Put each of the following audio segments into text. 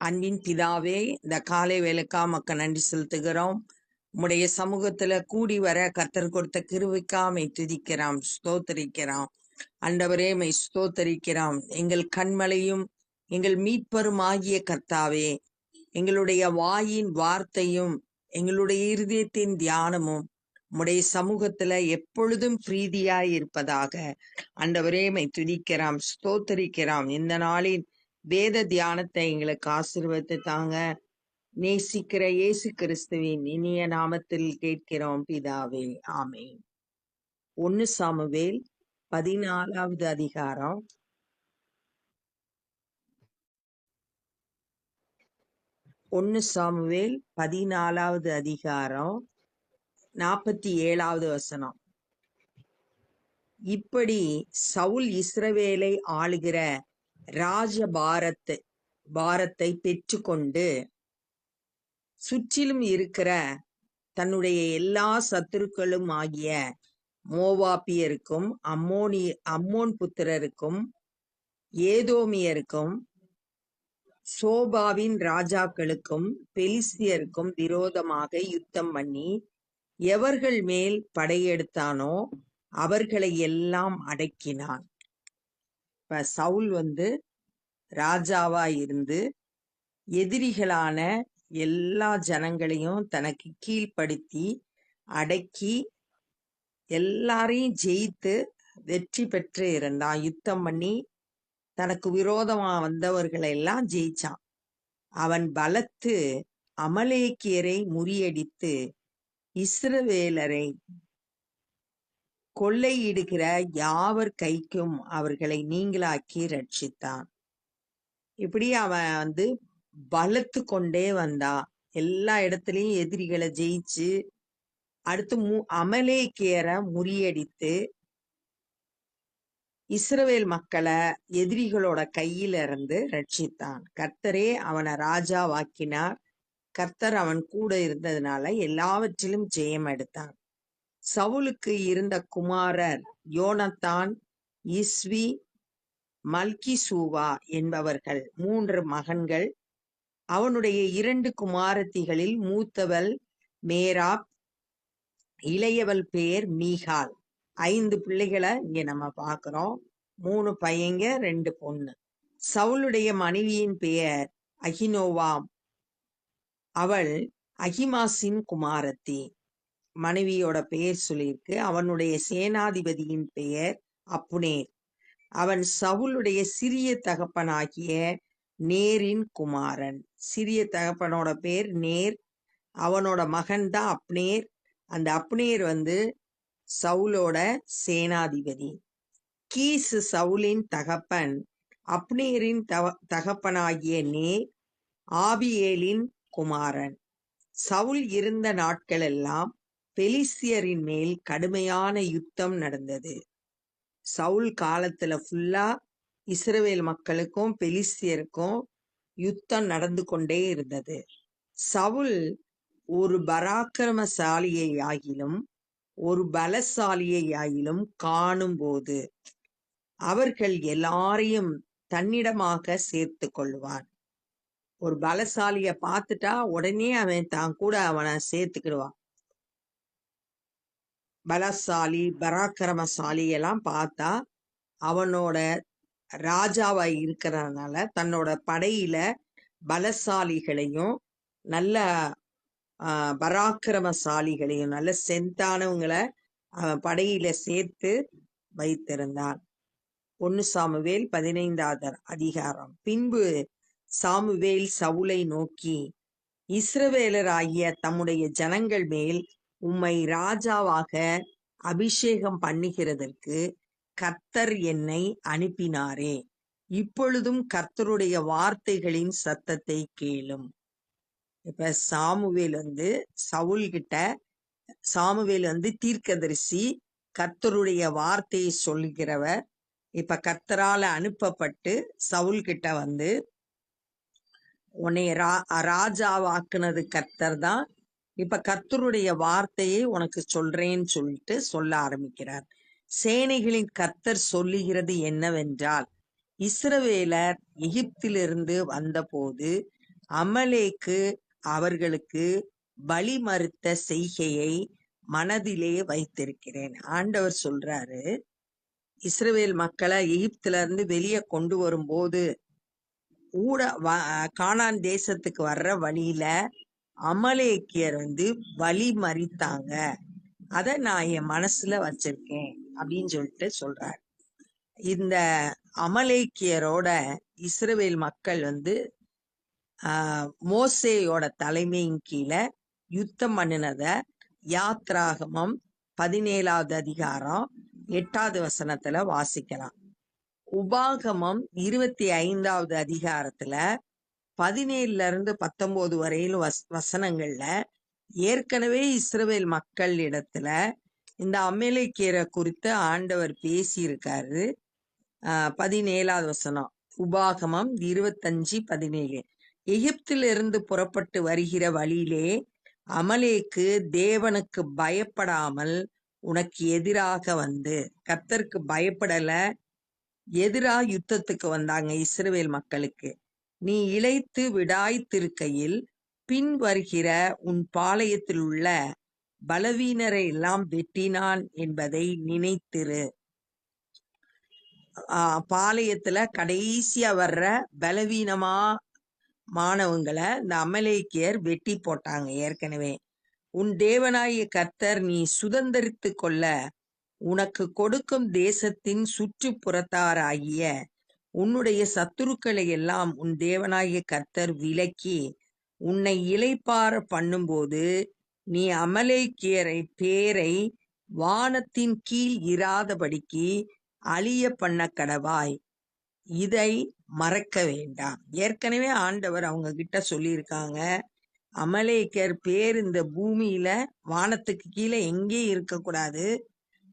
அன்பின் பிதாவே இந்த காலை வேலைக்கா மக்க நன்றி செலுத்துகிறோம். உம்முடைய சமூகத்துல கூடி வர கத்தர் கொடுத்த கிருவிக்காமை துதிக்கிறோம் ஸ்தோத்தரிக்கிறோம். அண்டவரே மை ஸ்தோத்தரிக்கிறோம். எங்கள் கண்மலையும் எங்கள் மீட்பரும் ஆகிய கர்த்தாவே எங்களுடைய வாயின் வார்த்தையும் எங்களுடைய இருதயத்தின் தியானமும் உம்முடைய சமூகத்துல எப்பொழுதும் பிரீதியாய் இருப்பதாக அண்டவரே மை துதிக்கிறோம் ஸ்தோத்தரிக்கிறோம். இந்த நாளின் வேத தியானத்தை எங்களுக்கு ஆசிர்வத்து தாங்க. நேசிக்கிற இயேசு கிறிஸ்துவின் இனிய நாமத்தில் கேட்கிறோம் பிதாவே. ஆமே ஒன்னு சாமுவேல் பதினாலாவது அதிகாரம். ஒன்னு சாமுவேல் பதினாலாவது அதிகாரம் நாற்பத்தி ஏழாவது வசனம். இப்படி சவுல் இஸ்ரவேலை ஆளுகிற ராஜபாரத்தை பாரத்தை பாரத்தை பெற்றுக்கொண்டு சுற்றிலும் இருக்கிற தன்னுடைய எல்லா சத்துருக்களும் ஆகிய மோவாப்பியருக்கும் அம்மோனி அம்மோன் புத்திரருக்கும் ஏதோமியருக்கும் சோபாவின் ராஜாக்களுக்கும் பெலிஸ்தியருக்கும் விரோதமாக யுத்தம் பண்ணி எவர்கள் மேல் படையெடுத்தானோ அவர்களை எல்லாம் அடக்கினான். இப்ப சவுல் வந்து ராஜாவா இருந்து எதிரிகளான எல்லா ஜனங்களையும் தனக்கு கீழ்ப்படுத்தி அடக்கி எல்லாரையும் ஜெயித்து வெற்றி பெற்று இருந்தான். யுத்தம் பண்ணி தனக்கு விரோதமா வந்தவர்களை எல்லாம் ஜெயிச்சான். அவன் பலத்து அமலேக்கியரை முறியடித்து இஸ்ரவேலரை கொள்ளையிடுகிற யாவர் கைக்கும் அவர்களை நீங்களாக்கி ரட்சித்தான். இப்படி அவன் வந்து பலத்து கொண்டே வந்தான் எல்லா இடத்துலயும் எதிரிகளை ஜெயிச்சு அடுத்து மு அமலேக்கியரை முறியடித்து இஸ்ரவேல் மக்களை எதிரிகளோட கையில இருந்து ரட்சித்தான். கர்த்தரே அவனை ராஜாவாக்கினார். கர்த்தர் அவன் கூட இருந்ததுனால எல்லாவற்றிலும் ஜெயம் எடுத்தான். சவுலுக்கு இருந்த குமாரர் யோனத்தான் இஸ்வி மல்கிசூவா என்பவர்கள் மூன்று மகன்கள். அவனுடைய இரண்டு குமாரத்திகளில் மூத்தவள் மேராப் இளையவள் பேர் மீகால். ஐந்து பிள்ளைகளை இங்க நம்ம பார்க்கிறோம். மூணு பையங்க ரெண்டு பொண்ணு. சவுளுடைய மனைவியின் பெயர் அகினோவாம். அவள் அகிமாசின் குமாரத்தி. மனைவியோட பெயர் சொல்லியிருக்கு. அவனுடைய சேனாதிபதியின் பெயர் அப்புனேர். அவன் சவுளுடைய சிறிய தகப்பனாகிய நேரின் குமாரன். சிறிய தகப்பனோட பேர் நேர். அவனோட மகன் தான் அப்னேர் அந்த அப்னேர் வந்து சவுலோட சேனாதிபதி. கீசு சவுலின் தகப்பன் அப்னேரின் தவ தகப்பனாகிய நேர் ஆபியேலின் குமாரன். சவுல் இருந்த நாட்களெல்லாம் பெலிஸ்தியரின் மேல் கடுமையான யுத்தம் நடந்தது. சவுல் காலத்துல ஃபுல்லா இஸ்ரவேல் மக்களுக்கும் பெலிஸ்தியருக்கும் யுத்தம் நடந்து கொண்டே இருந்தது. சவுல் ஒரு பராக்கிரமசாலியை ஆகிலும் ஒரு பலசாலியை ஆகிலும் காணும்போது அவர்கள் எல்லாரையும் தன்னிடமாக சேர்த்து கொள்வான். ஒரு பலசாலிய பார்த்துட்டா உடனே அவன் தான் கூட அவனை சேர்த்துக்கிடுவான். பலசாலி பராக்கிரமசாலி எல்லாம் பார்த்தா அவனோட ராஜாவா இருக்கிறதுனால தன்னோட படையில பலசாலிகளையும் நல்ல ஆஹ், பராக்கிரமசாலிகளையும் நல்ல செந்தானவங்களை அவன் படையில சேர்த்து வைத்திருந்தான். ஒன்னு சாமுவேல் பதினைந்தாவது அதிகாரம். பின்பு சாமுவேல் சவுலை நோக்கி இஸ்ரவேலராகிய தம்முடைய ஜனங்கள் மேல் உம்மை ராஜாவாக அபிஷேகம் பண்ணுகிறதற்கு கர்த்தர் என்னை அனுப்பினாரே. இப்பொழுதும் கர்த்தருடைய வார்த்தைகளின் சத்தத்தை கேளும். இப்ப சாமுவேல் வந்து சவுல் கிட்ட சாமுவேல் வந்து தீர்க்கதரிசி கர்த்தருடைய வார்த்தையை சொல்கிறவர். இப்ப கர்த்தரால அனுப்பப்பட்டு சவுல் கிட்ட வந்து உன்னை ரா ராஜாவாக்குனது கர்த்தர் தான் இப்ப கர்த்தருடைய வார்த்தையை உனக்கு சொல்றேன்னு சொல்லிட்டு சொல்ல ஆரம்பிக்கிறார். சேனைகளின் கர்த்தர் சொல்லுகிறது என்னவென்றால் இஸ்ரவேலர் எகிப்திலிருந்து வந்தபோது அமலேக்கு அவர்களுக்கு பலி மறுத்த செய்கையை மனதிலே வைத்திருக்கிறேன். ஆண்டவர் சொல்றாரு இஸ்ரவேல் மக்களை எகிப்துல இருந்து வெளியே கொண்டு வரும்போது ஊட கானான் தேசத்துக்கு வர்ற வழியில அமலேக்கியர் வந்து வழி மறித்தாங்க. அத நான் என் மனசுல வச்சிருக்கேன் அப்படின்னு சொல்லிட்டு சொல்றாரு. இந்த அமலேக்கியரோட இஸ்ரவேல் மக்கள் வந்து மோசேயோட தலைமையின் கீழே யுத்தம் பண்ணினத யாத்ராகமம் பதினேழாவது அதிகாரம் எட்டாவது வசனத்துல வாசிக்கலாம். உபாகமம் இருபத்தி ஐந்தாவது அதிகாரத்துல பதினேழுல இருந்து பத்தொன்பது வரையிலும் வஸ் வசனங்கள்ல ஏற்கனவே இஸ்ரவேல் மக்கள் இடத்துல இந்த அமலேக்கியரை குறித்து ஆண்டவர் பேசியிருக்காரு. பதினேழாவது வசனம். உபாகமம் இருபத்தஞ்சு பதினேழு. எகிப்திலிருந்து புறப்பட்டு வருகிற வழியிலே அமலேக்கு தேவனுக்கு பயப்படாமல் உனக்கு எதிராக வந்து கர்த்தருக்கு பயப்படல எதிராக யுத்தத்துக்கு வந்தாங்க இஸ்ரவேல் மக்களுக்கு. நீ இழைத்து விடாய்த்திருக்கையில் பின் வருகிற உன் பாளையத்தில் உள்ள பலவீனரை எல்லாம் வெட்டினான் என்பதை நினைத்திரு. ஆஹ் பாளையத்துல கடைசியா வர்ற பலவீனமா மாணவங்களை இந்த அமலேக்கியர் வெட்டி போட்டாங்க ஏற்கனவே. உன் தேவனாய கர்த்தர் நீ சுதந்தரித்து கொள்ள உனக்கு கொடுக்கும் தேசத்தின் சுற்றுப்புறத்தாராகிய உன்னுடைய சத்துருக்களை எல்லாம் உன் தேவனாகிய கர்த்தர் விலக்கி உன்னை இலைப்பார பண்ணும்போது நீ அமலேக்கியரை பேரை வானத்தின் கீழ் இராதபடிக்கு அழிய பண்ண கடவாய். இதை மறக்க வேண்டாம். ஏற்கனவே ஆண்டவர் அவங்க கிட்ட சொல்லியிருக்காங்க. அமலேக்கர் பேர் இந்த பூமியில வானத்துக்கு கீழே எங்கேயும் இருக்கக்கூடாது.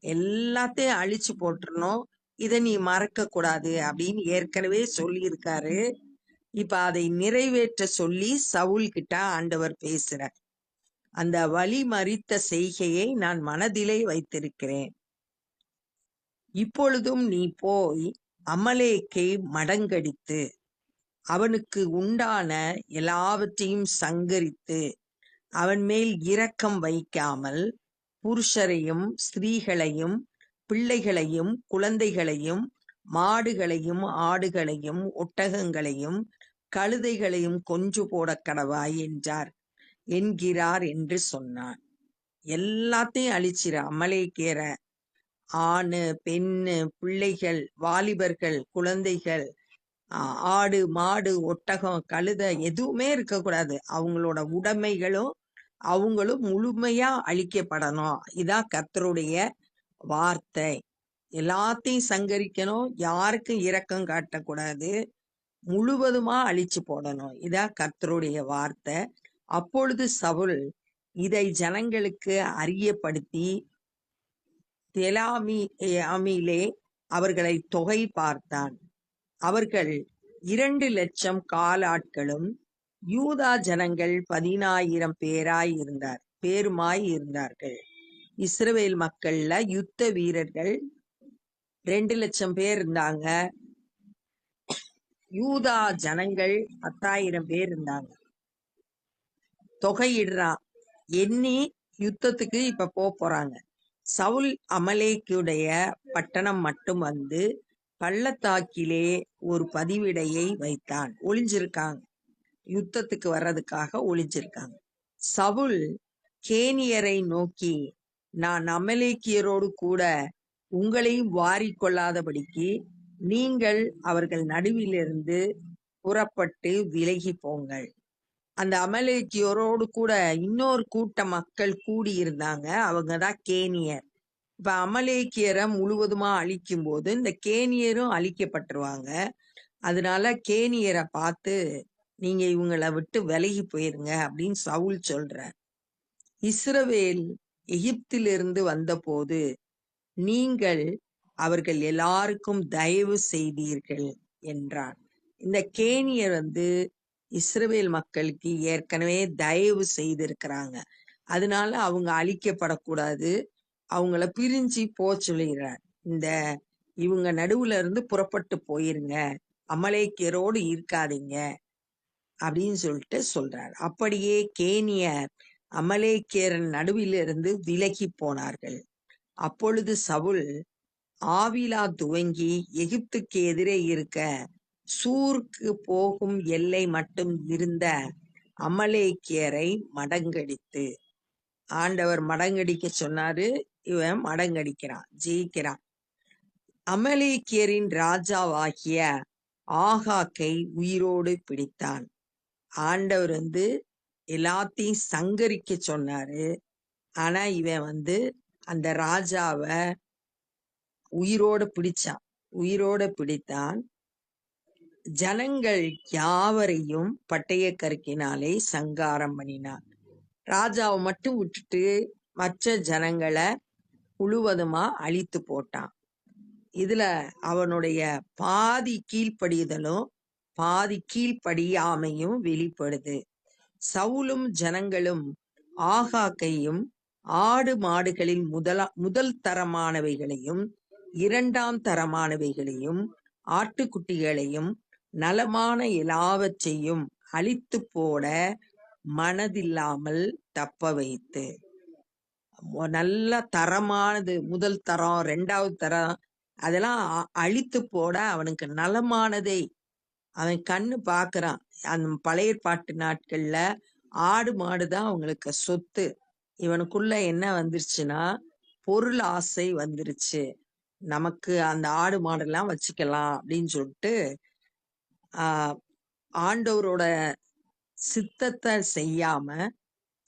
எல்லாத்தையும் அழிச்சு போட்டுறணும். இதை நீ மறக்க கூடாது அப்படின்னு ஏற்கனவே சொல்லியிருக்காரு. இப்ப அதை நிறைவேற்ற சொல்லி சவுல் கிட்ட ஆண்டவர் பேசுறார். அந்த வழி மறித்த செய்கையை நான் மனதிலே வைத்திருக்கிறேன். இப்பொழுதும் நீ போய் அமலேக்கை மடங்கடித்து அவனுக்கு உண்டான எல்லாவற்றையும் சங்கரித்து அவன் மேல் இரக்கம் வைக்காமல் புருஷரையும் ஸ்திரீகளையும் பிள்ளைகளையும் குழந்தைகளையும் மாடுகளையும் ஆடுகளையும் ஒட்டகங்களையும் கழுதைகளையும் கொஞ்சு போட கடவாய் என்றார். என்கிறார் என்று சொன்னான். எல்லாத்தையும் அழிச்சிர அமலேக்கேற. ஆணு பெண்ணு பிள்ளைகள் வாலிபர்கள் குழந்தைகள் ஆடு மாடு ஒட்டகம் கழுதை எதுவுமே இருக்கக்கூடாது. அவங்களோட உடைமைகளும் அவங்களும் முழுமையா அழிக்கப்படணும். இதான் கத்தருடைய வார்த்தை. எல்லாத்தையும் சங்கரிக்கணும். யாருக்கும் இரக்கம் காட்டக்கூடாது. முழுவதுமா அழிச்சு போடணும். இதான் கர்த்தருடைய வார்த்தை. அப்பொழுது சவுல் இதை ஜனங்களுக்கு அறியப்படுத்தி தெலாமி அமிலே அவர்களை தொகை பார்த்தான். அவர்கள் இரண்டு லட்சம் காலாட்களும் யூதா ஜனங்கள் பதினாயிரம் பேராய் இருந்தார் பேருமாய் இருந்தார்கள். இஸ்ரவேல் மக்கள்ல யுத்த வீரர்கள் ரெண்டு லட்சம் பேர் இருந்தாங்க. யூதா ஜனங்கள் பத்தாயிரம் பேர் இருந்தாங்க. தொகையிடுறான் எண்ணி யுத்தத்துக்கு இப்ப போக போறாங்க. சவுல் அமலேக்குடைய பட்டணம் மட்டும் வந்து பள்ளத்தாக்கிலே ஒரு பதிவிடையை வைத்தான். ஒளிஞ்சிருக்காங்க. யுத்தத்துக்கு வர்றதுக்காக ஒளிஞ்சிருக்காங்க. சவுல் கேனியரை நோக்கி நான் அமலேக்கியரோடு கூட உங்களையும் வாரிக்கொள்ளாதபடிக்கு நீங்கள் அவர்கள் நடுவிலிருந்து புறப்பட்டு விலகி போங்கள். அந்த அமலேக்கியரோடு கூட இன்னொரு கூட்ட மக்கள் கூடி இருந்தாங்க அவங்க தான் கேனியர். இப்ப அமலேக்கியரை முழுவதுமா அழிக்கும் போது இந்த கேனியரும் அழிக்கப்பட்டுருவாங்க. அதனால கேனியரை பார்த்து நீங்க இவங்களை விட்டு விலகி போயிருங்க அப்படின்னு சவுல் சொல்ற இஸ்ரவேல் எகிப்திலிருந்து வந்தபோது நீங்கள் அவர்கள் எல்லாருக்கும் தயவு செய்தீர்கள் என்றான் இந்த கேனியர் வந்து இஸ்ரவேல் மக்களுக்கு ஏற்கனவே தயவு செய்திருக்கிறாங்க. அதனால அவங்க அழிக்கப்படக்கூடாது. அவங்கள பிரிஞ்சு போ சொல்லுகிறார் இந்த இவங்க நடுவுல இருந்து புறப்பட்டு போயிருங்க. அமலேக்கியரோடு இருக்காதீங்க அப்படின்னு சொல்லிட்டு சொல்றார். அப்படியே கேனியர் அமலேக்கியரின் நடுவிலிருந்து விலகி போனார்கள். அப்பொழுது சவுல் ஆவிலா துவங்கி எகிப்துக்கு எதிரே இருக்க சூருக்கு போகும் எல்லை மட்டும் இருந்த அமலேக்கியரை மடங்கடித்து ஆண்டவர் மடங்கடிக்க சொன்னாரு இவன் மடங்கடிக்கிறான் ஜெயிக்கிறான். அமலேக்கியரின் ராஜாவாகிய ஆகாக்கை உயிரோடு பிடித்தான். ஆண்டவர் வந்து எல்லாத்தையும் சங்கரிக்க சொன்னாரு. ஆனா இவன் வந்து அந்த ராஜாவை உயிரோட பிடிச்சான். உயிரோட பிடித்தான். ஜனங்கள் யாவரையும் பட்டய கருக்கினாலே சங்காரம் பண்ணினான். ராஜாவை மட்டும் விட்டுட்டு மற்ற ஜனங்களை முழுவதுமா அழித்து போட்டான். இதுல அவனுடைய பாதி கீழ்ப்படிதலும் பாதி கீழ்ப்படியாமையும் வெளிப்படுது. சவுலும் ஜனங்களும் ஆகாக்கையும் ஆடு மாடுகளின் முதலா முதல் தரமானவைகளையும் இரண்டாம் தரமானவைகளையும் ஆட்டுக்குட்டிகளையும் நலமான எல்லாவற்றையும் அழித்து போட மனதில்லாமல் தப்ப வைத்து. நல்ல தரமானது முதல் தரம் ரெண்டாவது தரம் அதெல்லாம் அ- அழித்து போட அவனுக்கு நலமானதை அவன் கண்ணு பார்க்கறான் அந்த பழைய பாட்டு நாட்கள்ல ஆடு மாடு தான் அவங்களுக்கு சொத்து. இவனுக்குள்ள என்ன வந்துருச்சுன்னா பொருள் ஆசை வந்துருச்சு. நமக்கு அந்த ஆடு மாடெல்லாம் வச்சுக்கலாம் அப்படின்னு சொல்லிட்டு ஆஹ் ஆண்டவரோட சித்தத்தை செய்யாம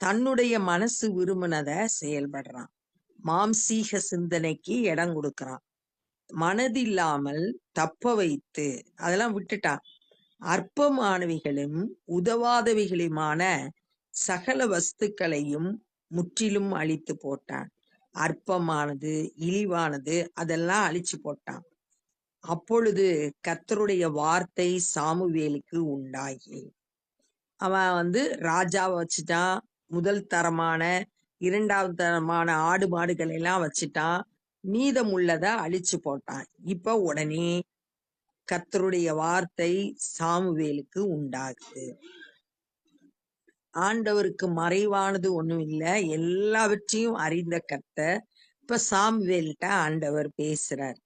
தன்னுடைய மனசு விரும்பினத செயல்படுறான். மாம்சீக சிந்தனைக்கு இடம் கொடுக்கறான். மனதில்லாமல் தப்ப வைத்து அதெல்லாம் விட்டுட்டான். அற்பமானவைகளும் உதவாதவைகளுமான சகல வஸ்துக்களையும் முற்றிலும் அழித்து போட்டான். அற்பமானது இழிவானது அதெல்லாம் அழிச்சு போட்டான். அப்பொழுது கத்தருடைய வார்த்தை சாமுவேலுக்கு உண்டாகி அவன் வந்து ராஜாவை வச்சுட்டான் முதல் தரமான இரண்டாவது தரமான ஆடு மாடுகளை எல்லாம் வச்சுட்டான் மீதமுள்ளதை அழிச்சு போட்டான். இப்ப உடனே கத்தருடைய வார்த்தை சாமுவேலுக்கு உண்டாகுது. ஆண்டவருக்கு மறைவானது ஒண்ணும் இல்ல. எல்லாவற்றையும் அறிந்த கத்த இப்ப சாமுவேல்கிட்ட ஆண்டவர் பேசுறார்.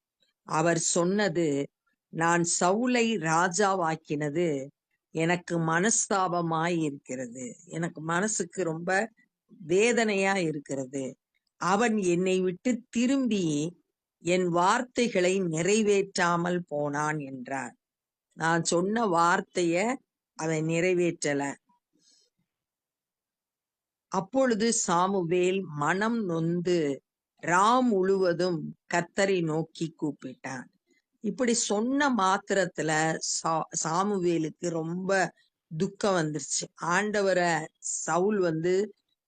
அவர் சொன்னது நான் சவுலை ராஜாவாக்கினது எனக்கு மனஸ்தாபமாய் இருக்கிறது. எனக்கு மனசுக்கு ரொம்ப வேதனையா இருக்கிறது. அவன் என்னை விட்டு திரும்பி என் வார்த்தைகளை நிறைவேற்றாமல் போனான் என்றார். நான் சொன்ன வார்த்தைய அவன் நிறைவேற்றல. அப்பொழுது சாமுவேல் மனம் நொந்து ராம் முழுவதும் கத்தரை நோக்கி கூப்பிட்டான். இப்படி சொன்ன மாத்திரத்துல சா சாமுவேலுக்கு ரொம்ப துக்கம் வந்துருச்சு. ஆண்டவரை சவுல் வந்து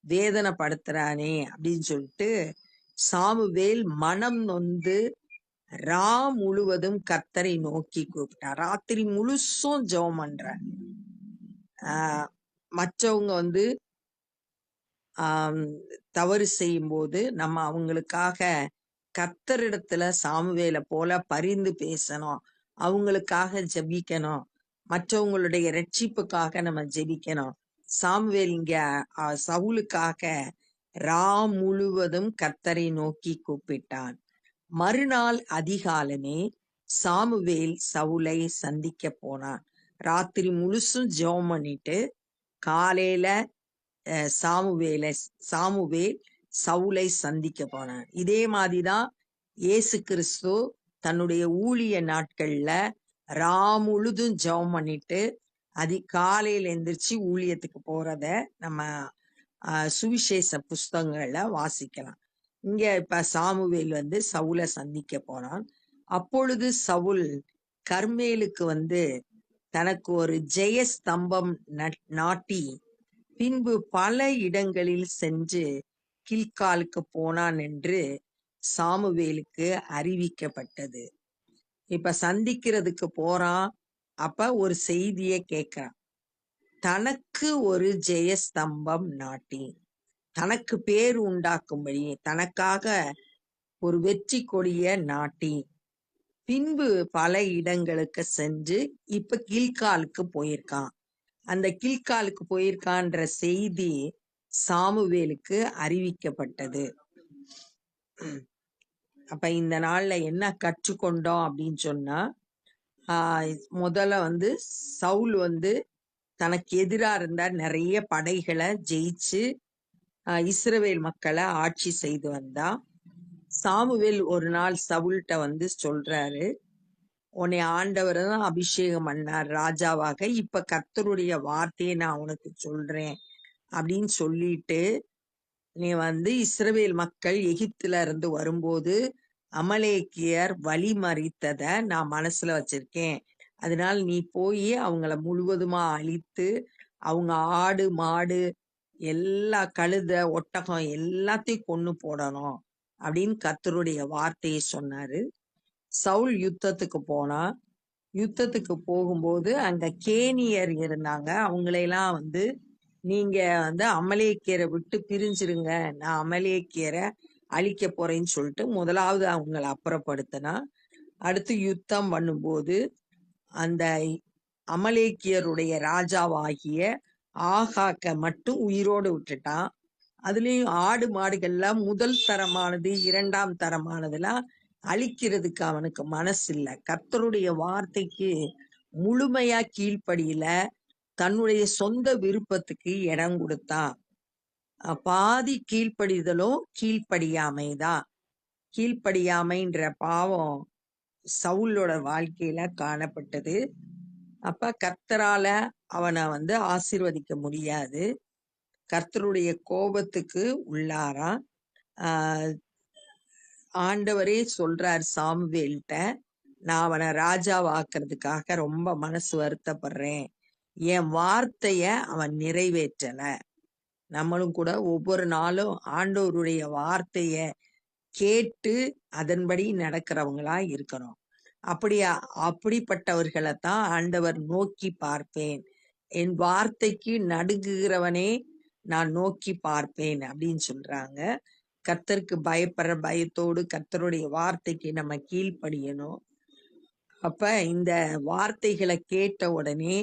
வேதனைப்படுத்துறானே அப்படின்னு சொல்லிட்டு சாமுவேல் மனம் நொந்து ரா முழுவதும் கத்தரை நோக்கி கூப்பிட்டார். ராத்திரி முழுசும் ஜெபம் பண்றான் ஆஹ் மற்றவங்க வந்து ஆஹ் தவறு செய்யும்போது நம்ம அவங்களுக்காக கர்த்தரிடத்துல சாமுவேலை போல பரிந்து பேசணும். அவங்களுக்காக ஜெபிக்கணும். மற்றவங்களுடைய ரட்சிப்புக்காக நம்ம ஜெபிக்கணும். சாமுவேல் இங்க ஆ, சவுலுக்காக ரா முழுவதும் கர்த்தரை நோக்கி கூப்பிட்டான். மறுநாள் அதிகாலனே சாமுவேல் சவுலை சந்திக்க போனான். ராத்திரி முழுசும் ஜெபம் பண்ணிட்டு காலையில சாமுவேலை சாமுவேல் சவுலை சந்திக்க போனான். இதே மாதிரிதான் இயேசு கிறிஸ்து தன்னுடைய ஊழிய நாட்கள்ல ரா முழுதும் ஜெபம் பண்ணிட்டு அதி காலையில எந்திரிச்சு ஊழியத்துக்கு போறத நம்ம சுவிசேஷ புஸ்தகங்களை வாசிக்கலாம். இங்க இப்ப சாமுவேல் வந்து சவுலை சந்திக்க போனான் அப்பொழுது சவுல் கர்மேலுக்கு வந்து தனக்கு ஒரு ஜெயஸ்தம்பம் நட்- நாட்டி பின்பு பல இடங்களில் சென்று கில்காலுக்கு போனான் என்று சாமுவேலுக்கு அறிவிக்கப்பட்டது. இப்ப சந்திக்கிறதுக்கு போறான். அப்ப ஒரு செய்திய கேட்கிறான். தனக்கு ஒரு ஜெயஸ்தம்பம் நாட்டி தனக்கு பேர் உண்டாக்கும்படி தனக்காக ஒரு வெற்றி கொடிய நாட்டி. பின்பு பல இடங்களுக்கு சென்று இப்ப கில்காலுக்கு போயிருக்கான். அந்த கில்காலுக்கு போயிருக்கான்ற செய்தி சாமுவேலுக்கு அறிவிக்கப்பட்டது. அப்ப இந்த நாள்ல என்ன கற்றுக்கொண்டோம் அப்படின்னு சொன்னா ஆஹ் முதல்ல வந்து சவுல் வந்து தனக்கு எதிரா இருந்த நிறைய படைகளை ஜெயிச்சு இஸ்ரவேல் மக்களை ஆட்சி செய்து வந்தா. சாமுவேல் ஒரு நாள் சவுல்கிட்ட வந்து சொல்றாரு உன்னை ஆண்டவர் தான் அபிஷேகம் பண்ணார் ராஜாவாக. இப்ப கர்த்தருடைய வார்த்தையை நான் உனக்கு சொல்றேன் அப்படின்னு சொல்லிட்டு நீ வந்து இஸ்ரவேல் மக்கள் எகிப்துல இருந்து வரும்போது அமலேக்கியர் வழி மறித்தத நான் மனசுல வச்சிருக்கேன். அதனால் நீ போய் அவங்கள முழுவதுமா அழித்து அவங்க ஆடு மாடு எல்லா கழுத ஒட்டகம் எல்லாத்தையும் கொண்டு போடணும் அப்படின்னு கத்தருடைய வார்த்தையை சொன்னாரு. சவுல் யுத்தத்துக்கு போனா யுத்தத்துக்கு போகும்போது அங்க கேனியர் இருந்தாங்க. அவங்களையெல்லாம் வந்து நீங்க வந்து அமலேக்கியரை விட்டு பிரிஞ்சிருங்க. நான் அமலேக்கியரை அழிக்க போறேன்னு சொல்லிட்டு முதலாவது அவங்கள அப்புறப்படுத்தினா அடுத்து யுத்தம் பண்ணும்போது அந்த அமலேக்கியருடைய ராஜாவாகிய ஆகாக்க மட்டும் உயிரோடு விட்டுட்டான். அதுலயும் ஆடு மாடுகள்லாம் முதல் தரமானது இரண்டாம் தரமானதெல்லாம் அழிக்கிறதுக்கு அவனுக்கு மனசு இல்ல கர்த்தருடைய வார்த்தைக்கு முழுமையா கீழ்ப்படியில தன்னுடைய சொந்த விருப்பத்துக்கு இடம் கொடுத்தான் பாதி கீழ்ப்படிதலும் கீழ்ப்படியாமைதான். கீழ்ப்படியாமைன்ற பாவம் சவுலோட வாழ்க்கையில காணப்பட்டது. அப்ப கர்த்தரால அவனை வந்து ஆசிர்வதிக்க முடியாது. கர்த்தருடைய கோபத்துக்கு உள்ளாரா. ஆண்டவரே சொல்றார் சாமுவேல்கிட்ட நான் அவனை ராஜாவாக்குறதுக்காக ரொம்ப மனசு வருத்தப்படுறேன். என் வார்த்தைய அவன் நிறைவேற்றல. நம்மளும் கூட ஒவ்வொரு நாளும் ஆண்டவருடைய வார்த்தைய கேட்டு அதன்படி நடக்கிறவங்களா இருக்கிறோம் அப்படியா? அப்படிப்பட்டவர்களை தான் ஆண்டவர் நோக்கி பார்ப்பேன். என் வார்த்தைக்கு நடுங்குகிறவனே நான் நோக்கி பார்ப்பேன் அப்படின்னு சொல்றாங்க. கர்த்தருக்கு பயப்படுற பயத்தோடு கர்த்தருடைய வார்த்தைக்கு நம்ம கீழ்ப்படியணும். அப்ப இந்த வார்த்தைகளை கேட்ட உடனே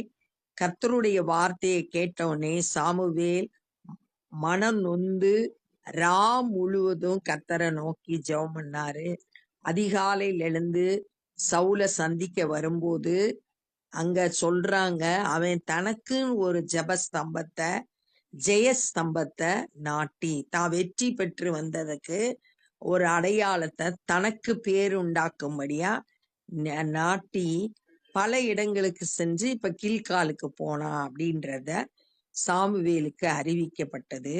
கர்த்தருடைய வார்த்தையை கேட்ட உடனே சாமுவேல் மனம் நொந்து ராம் முழுவதும் கர்த்தரை நோக்கி ஜெபம் பண்ணாரு. அதிகாலையில் எழுந்து சவுல சந்திக்க வரும்போது அங்க சொல்றாங்க அவன் தனக்குன்னு ஒரு ஜெப ஸ்தம்பத்தை ஜெய ஸ்தம்பத்தை நாட்டி. தான் வெற்றி பெற்று வந்ததுக்கு ஒரு அடையாளத்தை தனக்கு பேருண்டாக்கும்படியா ந- நாட்டி பல இடங்களுக்கு சென்று இப்ப கீழ்காலுக்கு போனான் அப்படின்றத சாமுவேலுக்கு அறிவிக்கப்பட்டது.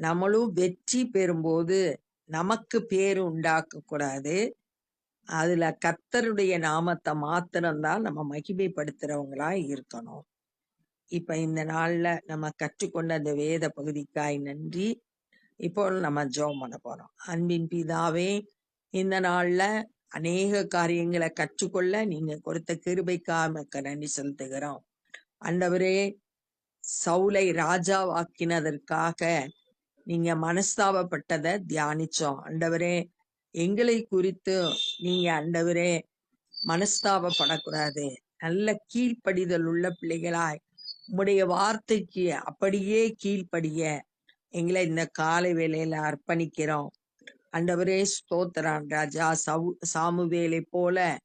நம்மளும் வெற்றி பெறும்போது நமக்கு பேர் உண்டாக்க கூடாது அதுல கர்த்தருடைய நாமத்தை மாத்திரம்தான் நம்ம மகிமைப்படுத்துறவங்களா இருக்கணும். இப்ப இந்த நாள்ல நம்ம கற்றுக்கொண்ட அந்த வேத பகுதிக்காய் நன்றி. இப்போ நம்ம ஜோம் பண்ண போறோம். அன்பின் பிதாவே இந்த நாள்ல அநேக காரியங்களை கற்றுக்கொள்ள நீங்க கொடுத்த கிருபைக்காக நன்றி செலுத்துகிறோம். அண்டவரே சவுலை ராஜாவாக்கினதற்காக நீங்க மனஸ்தாபப்பட்டதை தியானிச்சோம். அண்டவரே எங்களை குறித்து நீங்க ஆண்டவரே மனஸ்தாபப்படக்கூடாது. நல்ல கீழ்ப்படிதல் உள்ள பிள்ளைகளாய் உம்முடைய வார்த்தைக்கு அப்படியே கீழ்ப்படிய. எங்களை இந்த காலை வேலையில அர்ப்பணிக்கிறோம். அண்டவரே ஸ்தோத்திரான் ராஜா. சவு சாமுவேலை போல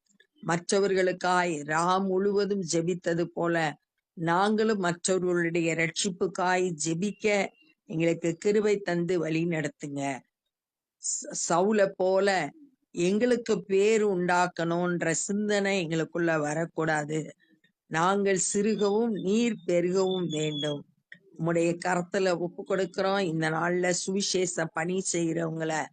மற்றவர்களுக்காய் ராம் முழுவதும் ஜெபித்தது போல நாங்களும் மற்றவர்களுடைய ரட்சிப்புக்காய் ஜெபிக்க எங்களுக்கு கிருபை தந்து வழி நடத்துங்க. ச- சவுல போல எங்களுக்கு பேர் உண்டாக்கணும்ன்ற சிந்தனை எங்களுக்குள்ள வரக்கூடாது. நாங்கள் சிறுகவும் நீர் பெருகவும் வேண்டும். உம்முடைய கரத்துல ஒப்பு கொடுக்கிறோம். இந்த நாள்ல சுவிசேஷ பணி செய்யறவங்கள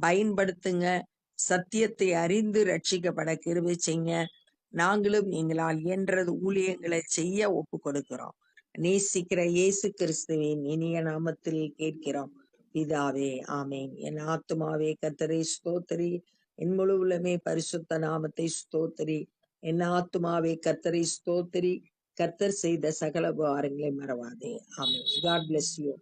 பயன்படுத்துங்க. சத்தியத்தை அறிந்து ரட்சிக்கப்பட கிருவி செய்ய நாங்களும் எங்களால் இயன்றது ஊழியங்களை செய்ய ஒப்பு கொடுக்கிறோம். நேசிக்கிற இயேசு கிறிஸ்துவின் இனிய நாமத்தில் கேட்கிறோம். பிதாவே ஆமேன். என் ஆத்துமாவே கத்தரி ஸ்தோத்திரி. என் முழு உள்ளமே பரிசுத்த நாமத்தை ஸ்தோத்திரி. என் ஆத்துமாவே கர்த்தரை ஸ்தோத்திரி. கர்த்தர் செய்த சகல உபகாரங்களை மறவாதே. ஆமென். God bless you